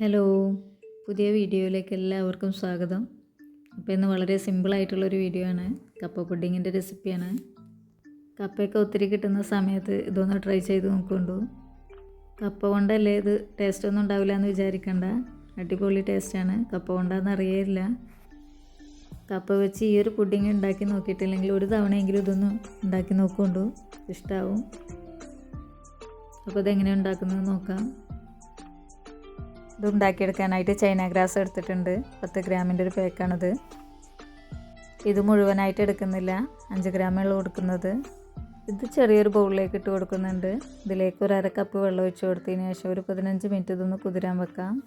Hello പുതിയ വീഡിയോയിലേക്ക് എല്ലാവർക്കും സ്വാഗതം. അപ്പോൾ ഇന്ന് വളരെ സിമ്പിളായിട്ടുള്ളൊരു വീഡിയോ ആണ്. കപ്പ പുഡിങ്ങിന്റെ റെസിപ്പിയാണ് കപ്പയൊക്കെ ഒത്തിരി കിട്ടുന്ന സമയത്ത് ഇതൊന്ന് ട്രൈ ചെയ്ത് നോക്കൊണ്ടു കപ്പ കൊണ്ടല്ലേ ഇത് ടേസ്റ്റ് ഒന്നും ഉണ്ടാവില്ല എന്ന് വിചാരിക്കണ്ട. അടിപൊളി ടേസ്റ്റാണ് കപ്പ കൊണ്ടാന്ന് അറിയില്ല കപ്പ വെച്ച് ഈ ഒരു പുഡിങ് ഉണ്ടാക്കി നോക്കിയിട്ടില്ലെങ്കിൽ ഒരു തവണയെങ്കിലും ഇതൊന്ന് ഉണ്ടാക്കി നോക്കൊണ്ടു ഇഷ്ടാവും. അപ്പോൾ ഇതെങ്ങനെ ഉണ്ടാക്കുന്നത് നോക്കാം. ഇത് ഉണ്ടാക്കിയെടുക്കാനായിട്ട് ചൈന ഗ്രാസ് എടുത്തിട്ടുണ്ട്. പത്ത് ഗ്രാമിന്റെ ഒരു പാക്കാണിത്. ഇത് മുഴുവനായിട്ട് എടുക്കുന്നില്ല. അഞ്ച് ഗ്രാമുള്ള കൊടുക്കുന്നത്. ഇത് ചെറിയൊരു ബൗളിലേക്ക് ഇട്ട് കൊടുക്കുന്നുണ്ട്. ഇതിലേക്ക് ഒരു അര കപ്പ് വെള്ളം ഒഴിച്ച് കൊടുത്തതിന് ശേഷം ഒരു പതിനഞ്ച് മിനിറ്റ് ഇതൊന്ന് കുതിരാൻ വെക്കാം.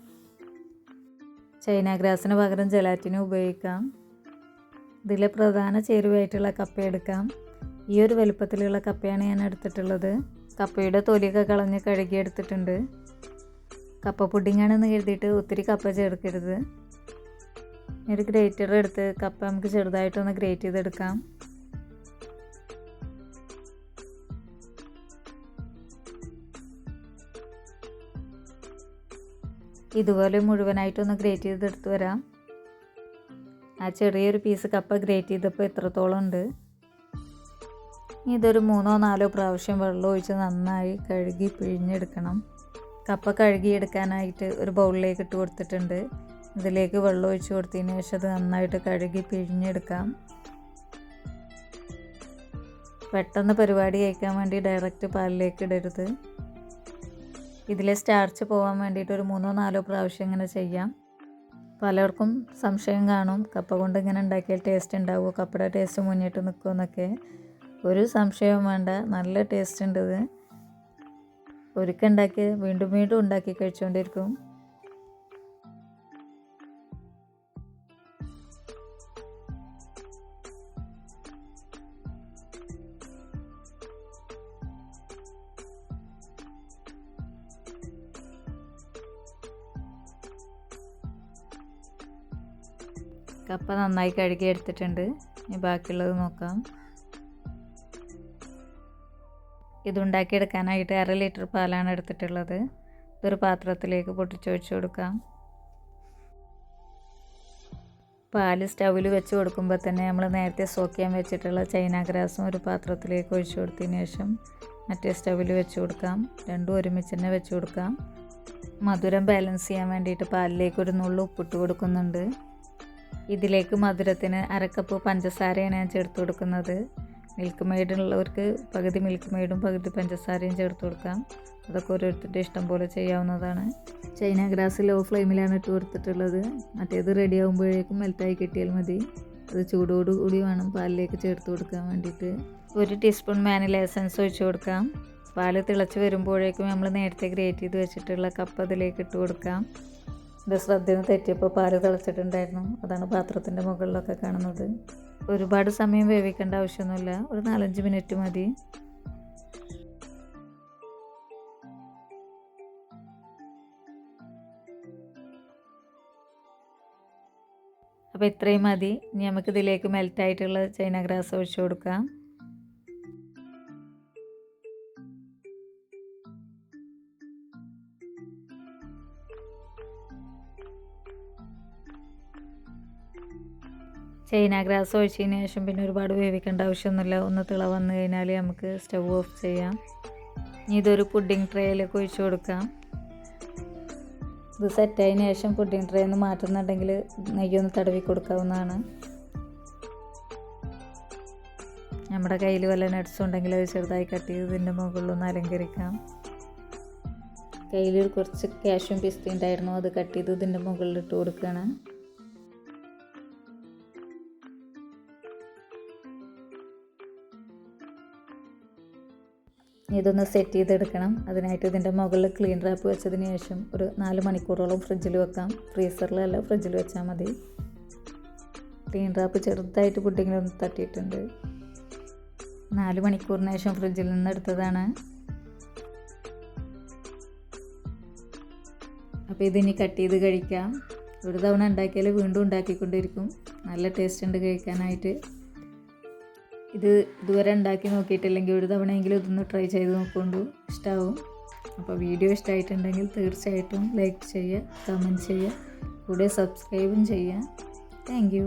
ചൈന ഗ്രാസിന് പകരം ജലാറ്റിനും ഉപയോഗിക്കാം. ഇതിലെ പ്രധാന ചേരുവയായിട്ടുള്ള കപ്പ എടുക്കാം. ഈ ഒരു വലുപ്പത്തിലുള്ള കപ്പയാണ് ഞാൻ എടുത്തിട്ടുള്ളത്. കപ്പയുടെ തൊലിയൊക്കെ കളഞ്ഞ് കഴുകി എടുത്തിട്ടുണ്ട് കപ്പ പുഡിങ്ങാണെന്ന് കരുതിയിട്ട് ഒത്തിരി കപ്പ ചേർക്കരുത്. ഒരു ഗ്രേറ്റർ എടുത്ത് കപ്പ നമുക്ക് ചെറുതായിട്ടൊന്ന് ഗ്രേറ്റ് ചെയ്തെടുക്കാം. ഇതുപോലെ മുഴുവനായിട്ടൊന്ന് ഗ്രേറ്റ് ചെയ്തെടുത്ത് വരാം. ആ ചെറിയൊരു പീസ് കപ്പ ഗ്രേറ്റ് ചെയ്തപ്പോൾ എത്രത്തോളം ഉണ്ട്. ഇതൊരു മൂന്നോ നാലോ പ്രാവശ്യം വെള്ളം ഒഴിച്ച് നന്നായി കഴുകി പിഴിഞ്ഞെടുക്കണം. കപ്പ കഴുകിയെടുക്കാനായിട്ട് ഒരു ബൗളിലേക്ക് ഇട്ട് കൊടുത്തിട്ടുണ്ട്. ഇതിലേക്ക് വെള്ളം ഒഴിച്ച് കൊടുത്തതിന് ശേഷം അത് നന്നായിട്ട് കഴുകി പിഴിഞ്ഞെടുക്കാം. പെട്ടെന്ന് പരിപാടി കഴിക്കാൻ വേണ്ടി ഡയറക്റ്റ് പാലിലേക്ക് ഇടരുത്. ഇതിലെ സ്റ്റാർച്ച് പോകാൻ വേണ്ടിയിട്ട് ഒരു മൂന്നോ നാലോ പ്രാവശ്യം ഇങ്ങനെ ചെയ്യാം. പലർക്കും സംശയം കാണും. കപ്പ കൊണ്ട് ഇങ്ങനെ ഉണ്ടാക്കിയാൽ ടേസ്റ്റ് ഉണ്ടാവുമോ? കപ്പയുടെ ടേസ്റ്റ് മുന്നിട്ട് നിൽക്കുമെന്നൊക്കെ ഒരു സംശയവും വേണ്ട. നല്ല ടേസ്റ്റ് ഉണ്ട് ഇത്. ഒരിക്കൽ ഉണ്ടാക്കി വീണ്ടും വീണ്ടും ഉണ്ടാക്കി കഴിച്ചുകൊണ്ടിരിക്കും. കപ്പ നന്നായി കഴുകി എടുത്തിട്ടുണ്ട്. ഇനി ബാക്കിയുള്ളത് നോക്കാം. ഇതുണ്ടാക്കിയെടുക്കാനായിട്ട് അര ലിറ്റർ പാലാണ് എടുത്തിട്ടുള്ളത്. ഇതൊരു പാത്രത്തിലേക്ക് പൊട്ടിച്ചൊഴിച്ച് കൊടുക്കാം. പാൽ സ്റ്റൗവിൽ വെച്ച് കൊടുക്കുമ്പോൾ തന്നെ നമ്മൾ നേരത്തെ സോക്കിയാൻ വെച്ചിട്ടുള്ള ചൈന ഗ്രാസും ഒരു പാത്രത്തിലേക്ക് ഒഴിച്ചു കൊടുത്തതിന് ശേഷം മറ്റേ സ്റ്റൗവിൽ വെച്ച് കൊടുക്കാം. രണ്ടും ഒരുമിച്ച് തന്നെ വെച്ച് കൊടുക്കാം. മധുരം ബാലൻസ് ചെയ്യാൻ വേണ്ടിയിട്ട് പാലിലേക്ക് ഒരു നുള്ളു ഉപ്പിട്ട് കൊടുക്കുന്നുണ്ട്. ഇതിലേക്ക് മധുരത്തിന് അരക്കപ്പ് പഞ്ചസാരയാണ് ഞാൻ ചേർത്ത് കൊടുക്കുന്നത്. മിൽക്ക് മെയ്ഡ് ഉള്ളവർക്ക് പകുതി മിൽക്ക് മെയ്ഡും പകുതി പഞ്ചസാരയും ചേർത്ത് കൊടുക്കാം. അതൊക്കെ ഓരോരുത്തരുടെ ഇഷ്ടം പോലെ ചെയ്യാവുന്നതാണ്. ചൈന ഗ്രാസ് ലോ ഫ്ലെയിമിലാണ് ഇട്ട് കൊടുത്തിട്ടുള്ളത്. മറ്റേത് റെഡി ആകുമ്പോഴേക്കും മെൽറ്റായി കിട്ടിയാൽ മതി. അത് ചൂടോടുകൂടി വേണം പാലിലേക്ക് ചേർത്ത് കൊടുക്കാൻ വേണ്ടിയിട്ട്. ഒരു ടീസ്പൂൺ മാനിൽ എസൻസ് ഒഴിച്ചു കൊടുക്കാം. പാൽ തിളച്ച് വരുമ്പോഴേക്കും നമ്മൾ നേരത്തെ ഗ്രേറ്റ് ചെയ്ത് വെച്ചിട്ടുള്ള കപ്പ് അതിലേക്ക് ഇട്ട് കൊടുക്കാം. ഇത് ശ്രദ്ധയിൽ നിന്ന് തെറ്റിയപ്പോൾ പാൽ തിളച്ചിട്ടുണ്ടായിരുന്നു. അതാണ് പാത്രത്തിന്റെ മുകളിലൊക്കെ കാണുന്നത്. ഒരുപാട് സമയം വേവിക്കേണ്ട ആവശ്യമൊന്നുമില്ല. ഒരു നാലഞ്ച് മിനിറ്റ് മതി. അപ്പോൾ ഇത്രയും മതി. ഇനി നമുക്കിതിലേക്ക് മെൽറ്റായിട്ടുള്ള ചൈന ഗ്രാസ് ഒഴിച്ചു കൊടുക്കാം. ചൈന ഗ്രാസ് ഒഴിച്ചതിന് ശേഷം പിന്നെ ഒരുപാട് വേവിക്കേണ്ട ആവശ്യമൊന്നുമില്ല. ഒന്ന് തിള വന്നു കഴിഞ്ഞാൽ നമുക്ക് സ്റ്റവ് ഓഫ് ചെയ്യാം. ഇതൊരു പുഡിംഗ് ട്രേയിലേക്ക് ഒഴിച്ചു കൊടുക്കാം. ഇത് സെറ്റായതിന് ശേഷം പുഡിംഗ് ട്രേ ഒന്ന് മാറ്റുന്നുണ്ടെങ്കിൽ നെയ്യൊന്ന് തടവി കൊടുക്കാവുന്നതാണ്. നമ്മുടെ കയ്യിൽ വല്ല നട്ട്സും ഉണ്ടെങ്കിൽ അത് ചെറുതായി കട്ട് ചെയ്ത് ഇതിന്റെ മുകളിലൊന്ന് അലങ്കരിക്കാം. കയ്യിൽ കുറച്ച് ക്യാഷും പിസ്തി ഉണ്ടായിരുന്നു അത് കട്ട് ചെയ്ത് ഇതിന്റെ മുകളിൽ ഇട്ട് കൊടുക്കുകയാണ്. ഇതൊന്ന് സെറ്റ് ചെയ്തെടുക്കണം. അതിനായിട്ട് ഇതിന്റെ മുകളിൽ ക്ലീൻ റാപ്പ് വെച്ചതിന് ശേഷം ഒരു നാല് മണിക്കൂറോളം ഫ്രിഡ്ജിൽ വെക്കാം. ഫ്രീസറിലല്ല ഫ്രിഡ്ജിൽ വെച്ചാൽ മതി. ക്ലീൻ റാപ്പ് ചെറുതായിട്ട് പുഡിങ്ങിലൊന്ന് തട്ടിയിട്ടുണ്ട്. നാല് മണിക്കൂറിന് ശേഷം ഫ്രിഡ്ജിൽ നിന്ന് എടുത്തതാണ്. അപ്പോൾ ഇതിനി കട്ട് ചെയ്ത് കഴിക്കാം. ഒരു തവണ ഉണ്ടാക്കിയാൽ വീണ്ടും ഉണ്ടാക്കിക്കൊണ്ടിരിക്കും. നല്ല ടേസ്റ്റ് ഉണ്ട് കഴിക്കാനായിട്ട്. ഇത് ഇതുവരെ ഉണ്ടാക്കി നോക്കിയിട്ടില്ലെങ്കിൽ ഒരു തവണയെങ്കിലും ഇതൊന്ന് ട്രൈ ചെയ്ത് നോക്കൊണ്ടു ഇഷ്ടമാവും അപ്പോൾ വീഡിയോ ഇഷ്ടമായിട്ടുണ്ടെങ്കിൽ തീർച്ചയായിട്ടും ലൈക്ക് ചെയ്യുക കമന്റ് ചെയ്യുക കൂടെ സബ്സ്ക്രൈബും ചെയ്യുക. താങ്ക്